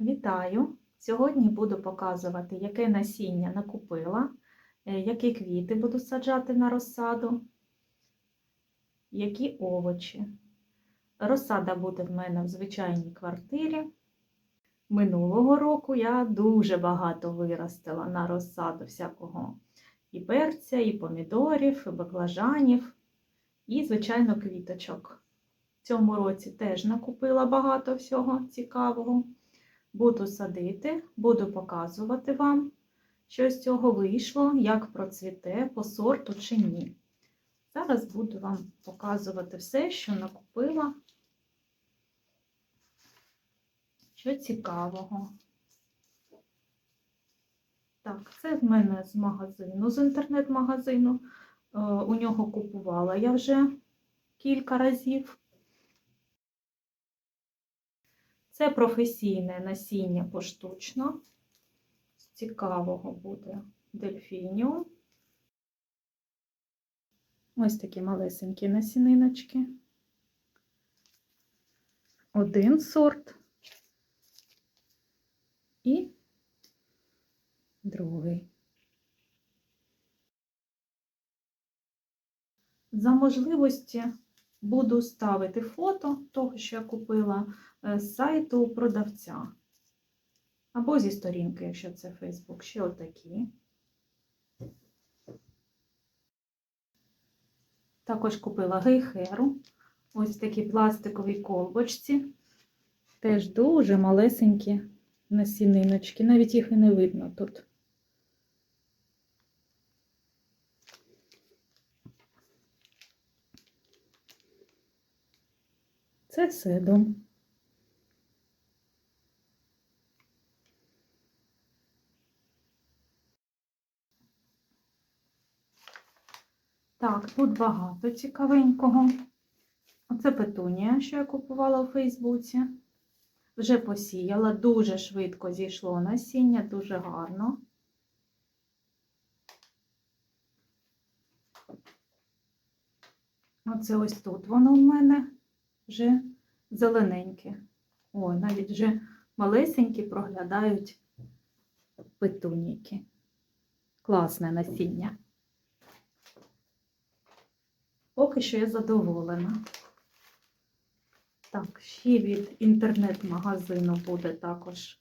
Вітаю! Сьогодні буду показувати, яке насіння накупила, е, які квіти буду саджати на розсаду, які овочі. Розсада буде в мене в звичайній квартирі. Минулого року я дуже багато виростила на розсаду всякого і перця, і помідорів, і баклажанів, і, звичайно, квіточок. В цьому році теж накупила багато всього цікавого. Буду садити, буду показувати вам, що з цього вийшло, як процвіте по сорту чи ні. Зараз буду вам показувати все, що накупила, що цікавого. Так, це в мене з магазину, з інтернет-магазину. Е, У нього купувала я вже кілька разів. Це професійне насіння поштучно. З цікавого буде дельфініум. Ось такі малесенькі насіниночки. Один сорт і другий. За можливості буду ставити фото того, що я купила е, з сайту продавця. Або зі сторінки, якщо це Facebook, ще отакі. Також купила гейхеру. Ось в такій пластиковій колбочці. Теж дуже малесенькі насіниночки, навіть їх і не видно тут. Це седум. Так, тут багато цікавенького. Оце петунія, що я купувала у Фейсбуці. Вже посіяла, дуже швидко зійшло насіння, дуже гарно. Оце ось тут воно в мене вже зелененькі. Ой, навіть вже малесенькі проглядають петуніки. Класне насіння. Поки що я задоволена. Так, ще від інтернет-магазину буде також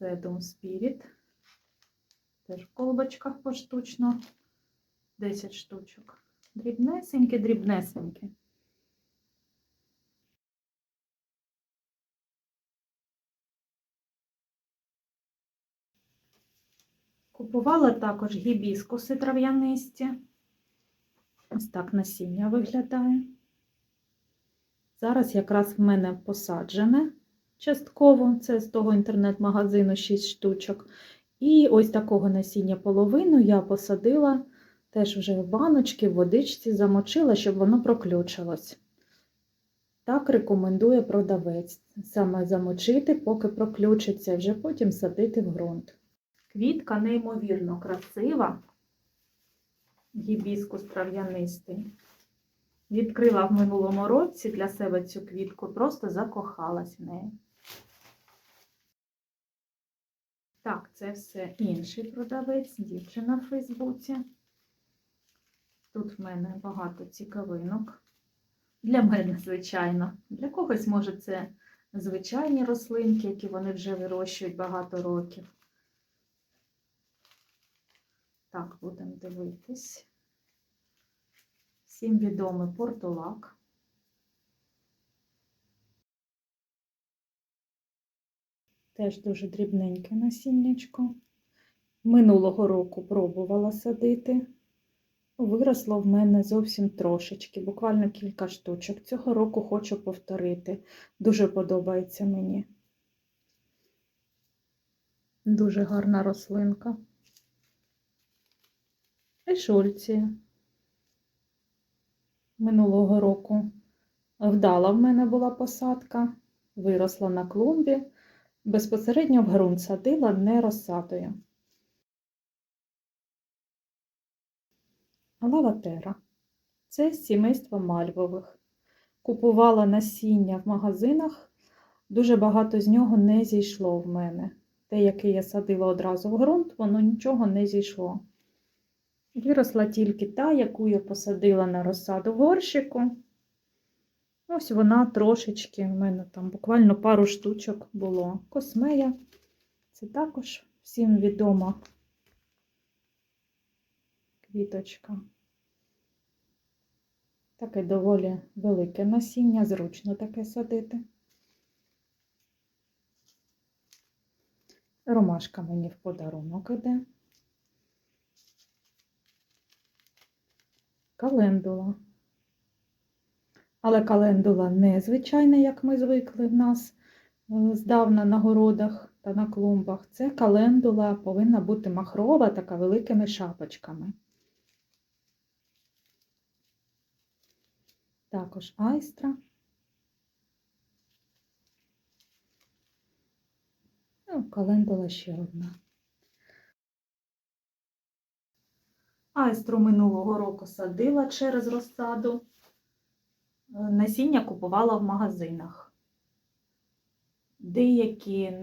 Sedum Spirit. Теж в колбочках поштучно. 10 штучок. Дрібнесенькі, дрібнесенькі. Купувала також гібіскуси трав'янисті. Ось так насіння виглядає. Зараз якраз в мене посаджене частково, це з того інтернет-магазину 6 штучок. І ось такого насіння половину я посадила теж вже в баночки, в водичці замочила, щоб воно проключилось. Так рекомендує продавець. Саме замочити, поки проключиться, вже потім садити в ґрунт. Квітка неймовірно красива, гібіскус трав'янистий. Відкрила в минулому році для себе цю квітку, просто закохалась в неї. Так, це все інший продавець, дівчина в Фейсбуці. Тут в мене багато цікавинок. Для мене, звичайно. Для когось, може, це звичайні рослинки, які вони вже вирощують багато років. Так, будемо дивитись. Всім відомий портулак. Теж дуже дрібненьке насіннячко. Минулого року пробувала садити. Виросло в мене зовсім трошечки, буквально кілька штучок. Цього року хочу повторити. Дуже подобається мені. Дуже гарна рослинка. Ешульція. Минулого року вдала в мене була посадка, виросла на клумбі, безпосередньо в ґрунт садила не розсадою. Лаватера це з сімейства мальвових. Купувала насіння в магазинах дуже багато з нього не зійшло в мене. Те, яке я садила одразу в ґрунт, воно нічого не зійшло. Виросла тільки та, яку я посадила на розсаду горщику. Ось вона трошечки, в мене там буквально пару штучок було. Космея. Це також всім відома квіточка. Таке доволі велике насіння, зручно таке садити. Ромашка мені в подарунок іде. Календула. Але календула не звичайна, як ми звикли в нас е, здавна на городах та на клумбах. Це календула повинна бути махрова, така великими шапочками. Також айстра. Ну, календула ще одна. Айстру минулого року садила через розсаду. Е, Насіння купувала в магазинах. Деякі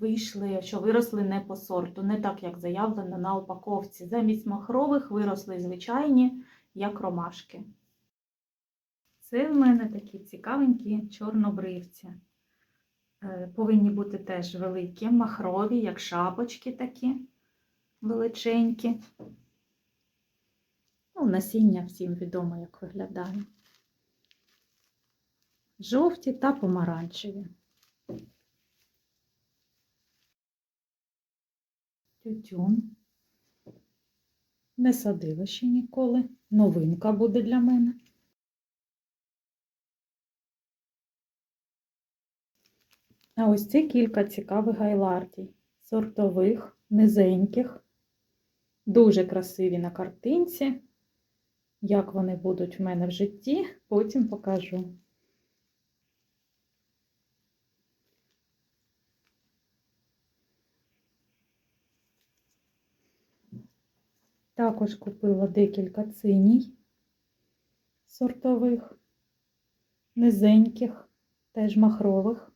вийшли, що виросли не по сорту, не так, як заявлено на упаковці. Замість махрових виросли звичайні, як ромашки. Це в мене такі цікавенькі чорнобривці. Е, Повинні бути теж великі, махрові, як шапочки такі величенькі. Ну, насіння всім відомо, як виглядає. Жовті та помаранчеві. Тютюн. Не садила ще ніколи. Новинка буде для мене. А ось це кілька цікавих гайлардій. Сортових, низеньких, дуже красиві на картинці. Як вони будуть в мене в житті, потім покажу. Також купила декілька циній сортових, низеньких, теж махрових.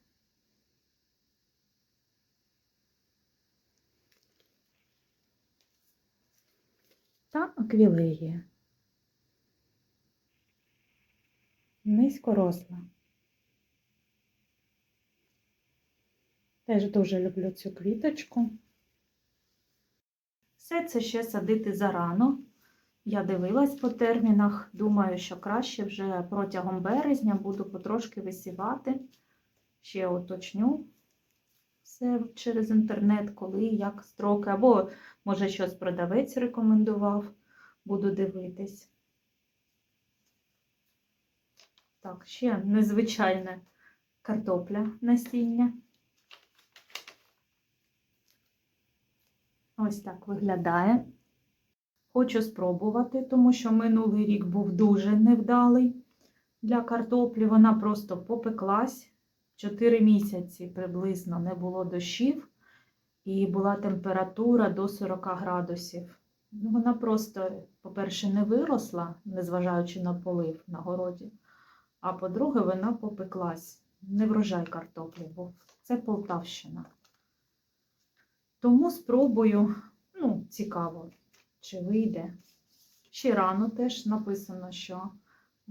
Та аквілегія. Низькоросла. Теж дуже люблю цю квіточку. Все це ще садити зарано. Я дивилась по термінах. Думаю, що краще вже протягом березня буду потрошки висівати. Ще уточню все через інтернет, коли, як строки. Або, може, щось продавець рекомендував. Буду дивитись. Так, ще незвичайне картопля насіння. Ось так виглядає. Хочу спробувати, тому що минулий рік був дуже невдалий для картоплі. Вона просто попеклась. 4 місяці приблизно не було дощів, і була температура до 40 градусів. Ну, Вона просто, по-перше, не виросла, незважаючи на полив на городі. А по-друге, вона попеклась. Не врожай картоплі був. Це Полтавщина. Тому спробую, ну, цікаво, чи вийде. Ще рано теж написано, що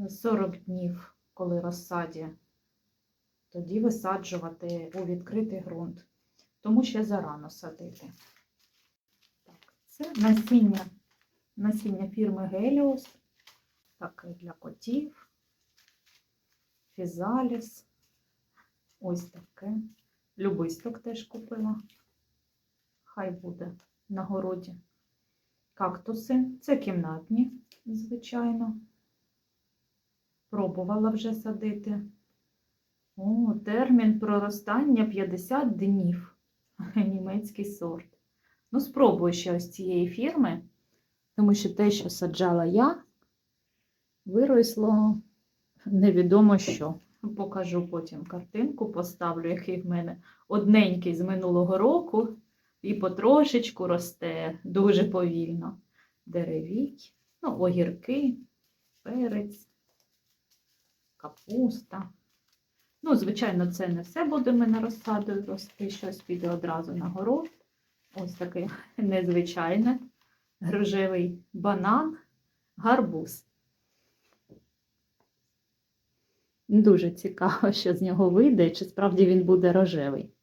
40 днів, коли розсаді, тоді висаджувати у відкритий ґрунт. Тому ще зарано садити. Так, це насіння, насіння фірми Геліос. Таке для котів. Фізаліс. Ось таке. Любисток теж купила. Хай буде на городі. Кактуси. Це кімнатні, звичайно. Пробувала вже садити. О, термін проростання 50 днів. Німецький сорт. Ну, спробую ще ось цієї фірми, тому що те, що саджала я, виросло невідомо що. Покажу потім картинку, поставлю, який в мене одненький з минулого року, і потрошечку росте дуже повільно. Деревій, ну, огірки, перець, капуста. Ну, звичайно, це не все буде мене розсадою рости, щось піде одразу на город. Ось таке незвичайне рожевий банан, гарбуз. Дуже цікаво, що з нього вийде, чи справді він буде рожевий.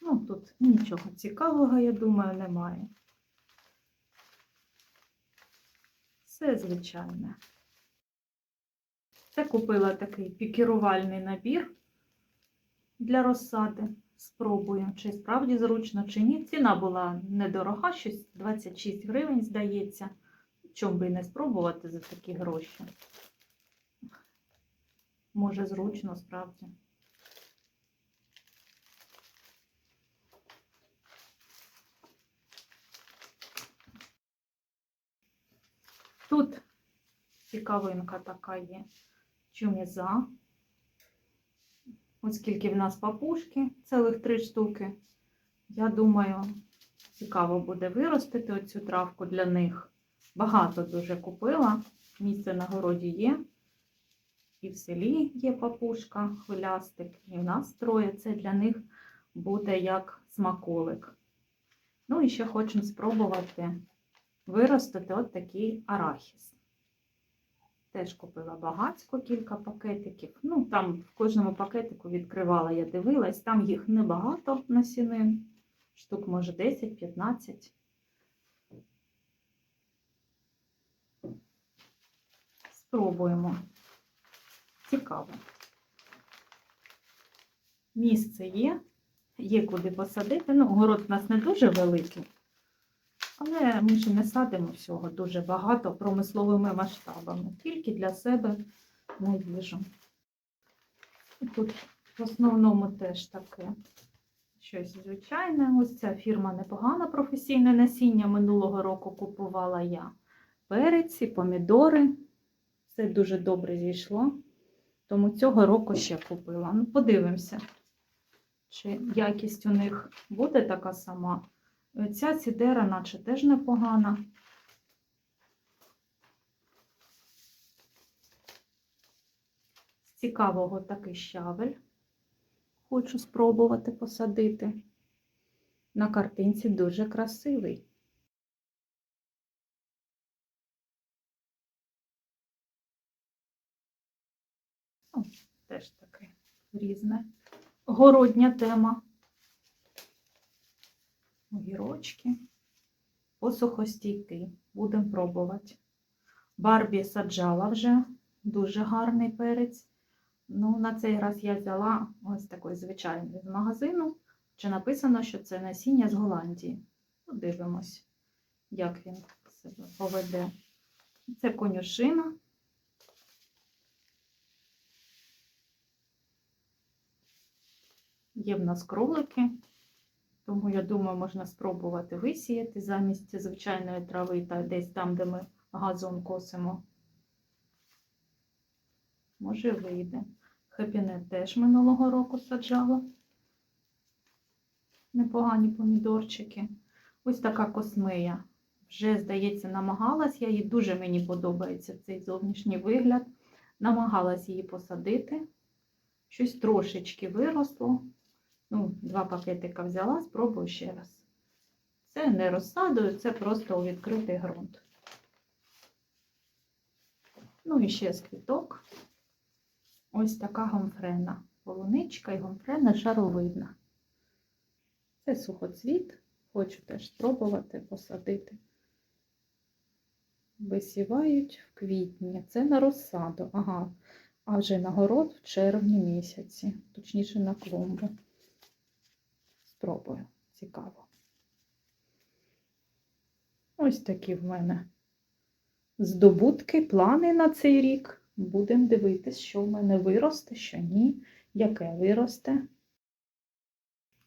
Ну, тут нічого цікавого, я думаю, немає. Все звичайне. Це купила такий пікірувальний набір для розсади. Спробую, чи справді зручно, чи ні. Ціна була недорога, щось 26 гривень, здається. Чому би і не спробувати за такі гроші? Може, зручно, справді. Тут цікавинка така є. Чуміза. Оскільки в нас папушки, цілих три штуки. Я думаю, цікаво буде виростити оцю травку для них. Багато дуже купила. Місце на городі є. І в селі є папушка, хвилястик, і в нас троє. Це для них буде як смаколик. Ну і ще хочемо спробувати виростити от такий арахіс. Теж купила багацько кілька пакетиків. Ну, там в кожному пакетику відкривала, я дивилась, там їх небагато насінин, штук, може, 10-15. Спробуємо. Цікаво. Місце є, є куди посадити. Ну, город у нас не дуже великий, але ми ж не садимо всього дуже багато промисловими масштабами, тільки для себе на. І Тут в основному теж таке щось звичайне. Ось ця фірма непогана професійне насіння. Минулого року купувала я переці, помідори. Все дуже добре зійшло. Тому цього року ще купила. Ну, подивимося, чи якість у них буде така сама. Ця цідера, наче теж непогана. З цікавого такий щавель. Хочу спробувати посадити. На картинці дуже красивий. Теж таке різне. Городня тема. Огірочки. Посухостійки. Будемо пробувати. Барбі саджала вже. Дуже гарний перець. Ну, на цей раз я взяла ось такий звичайний з магазину. Чи написано, що це насіння з Голландії. Подивимось, як він себе поведе. Це конюшина. Є в нас кролики, тому я думаю, можна спробувати висіяти замість звичайної трави та десь там, де ми газон косимо. Може, вийде. Хепінет теж минулого року саджала. Непогані помідорчики. Ось така космея. Вже, здається, намагалась. Я її дуже мені подобається цей зовнішній вигляд. Намагалась її посадити. Щось трошечки виросло. Ну, два пакетика взяла, спробую ще раз. Це не розсадою, це просто у відкритий ґрунт. Ну і ще з квіток. Ось така гомфрена. Полуничка і гомфрена шаровидна. Це сухоцвіт. Хочу теж спробувати посадити. Висівають в квітні. Це на розсаду. Ага. А вже на город в червні місяці, точніше на клумбу. Спробую. Цікаво. Ось такі в мене здобутки, плани на цей рік. Будемо дивитись, що в мене виросте, що ні, яке виросте.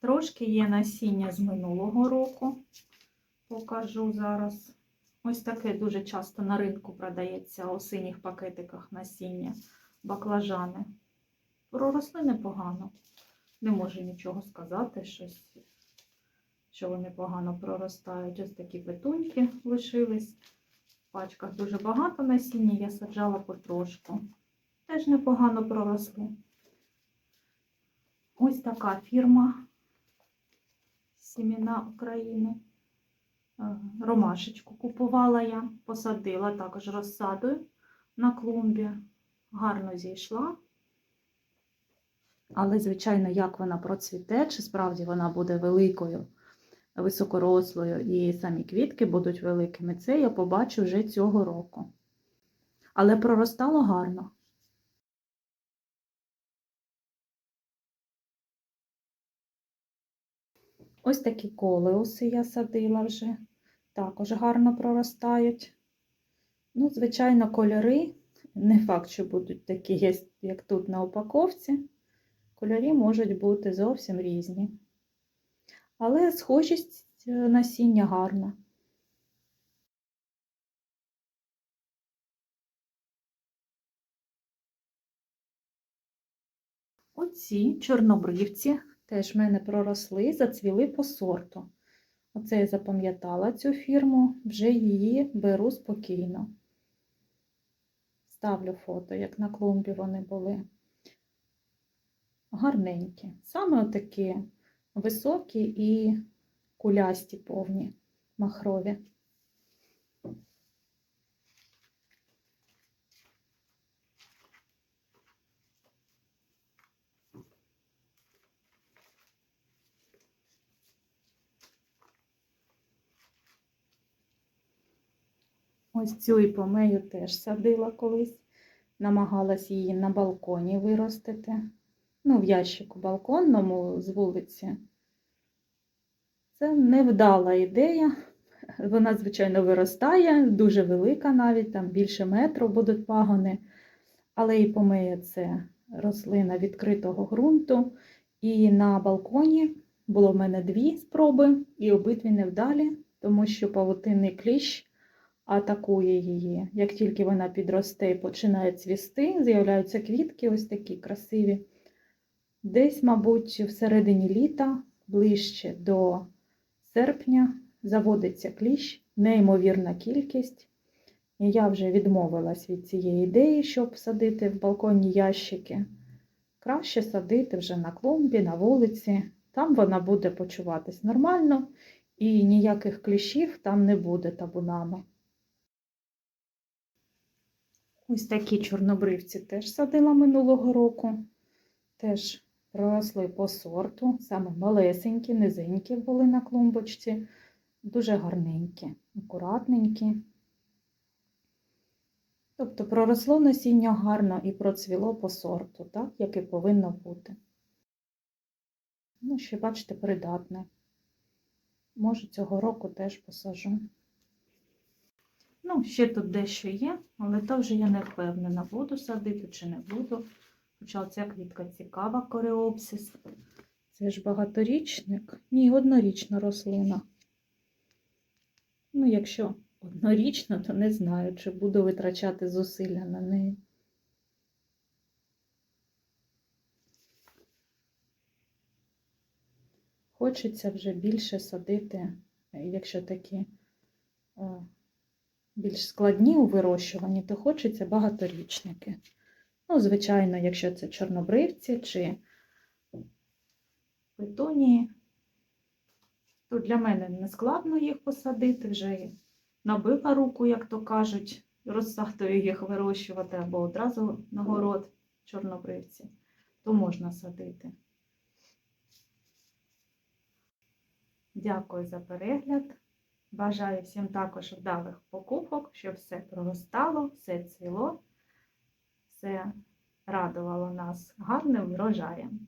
Трошки є насіння з минулого року. Покажу зараз. Ось таке дуже часто на ринку продається у синіх пакетиках насіння баклажани. Проросли непогано. Не можу нічого сказати, щось, що вони погано проростають. Ось такі петуньки лишились. В пачках дуже багато насіння, я саджала потрошку. Теж непогано проросли. Ось така фірма Сіміна України. Е, Ромашечку купувала я, посадила також розсадою на клумбі. Гарно зійшла. Але, звичайно, як вона процвіте, чи справді вона буде великою, високорослою, і самі квітки будуть великими, це я побачу вже цього року. Але проростало гарно. Ось такі колеуси я садила вже, також гарно проростають. Ну, звичайно, кольори, не факт, що будуть такі, як тут на упаковці. Кольори можуть бути зовсім різні. Але схожість е, насіння гарна. Оці чорнобривці теж в мене проросли, зацвіли по сорту. Оце я запам'ятала цю фірму, вже її беру спокійно. Ставлю фото, як на клумбі вони були. Гарненькі. Саме отакі високі і кулясті повні махрові. Ось цю іпомею теж садила колись, намагалась її на балконі виростити. Ну, в ящику балконному з вулиці. Це невдала ідея. Вона, звичайно, виростає, дуже велика навіть, там більше метру будуть пагони. Але іпомея це рослина відкритого ґрунту. І на балконі було в мене дві спроби, і обидві невдалі, тому що павутинний кліщ атакує її. Як тільки вона підросте і починає цвісти, з'являються квітки, ось такі красиві. Десь, мабуть, в середині літа, ближче до серпня, заводиться кліщ, неймовірна кількість. І я вже відмовилась від цієї ідеї, щоб садити в балконні ящики. Краще садити вже на клумбі, на вулиці. Там вона буде почуватись нормально, і ніяких кліщів там не буде табунами. Ось такі чорнобривці теж садила минулого року. Теж проросли по сорту, саме малесенькі, низенькі були на клумбочці, дуже гарненькі, акуратненькі. Тобто проросло насіння гарно і процвіло по сорту, так, як і повинно бути. Ну, ще, бачите, придатне. Може, цього року теж посажу. Ну, ще тут дещо є, але то вже я не впевнена, буду садити чи не буду. Хоча ця квітка цікава, кореопсис. Це ж багаторічник. Ні, однорічна рослина. Ну, якщо однорічна, то не знаю, чи буду витрачати зусилля на неї. Хочеться вже більше садити, якщо такі більш складні у вирощуванні, то хочеться багаторічники. Ну, звичайно, якщо це чорнобривці чи петонії, то для мене не складно їх посадити, вже набила руку, як то кажуть, розсадою їх вирощувати або одразу на город чорнобривці, то можна садити. Дякую за перегляд. Бажаю всім також вдалих покупок, щоб все проростало, все цвіло, все радувало нас гарним врожаєм.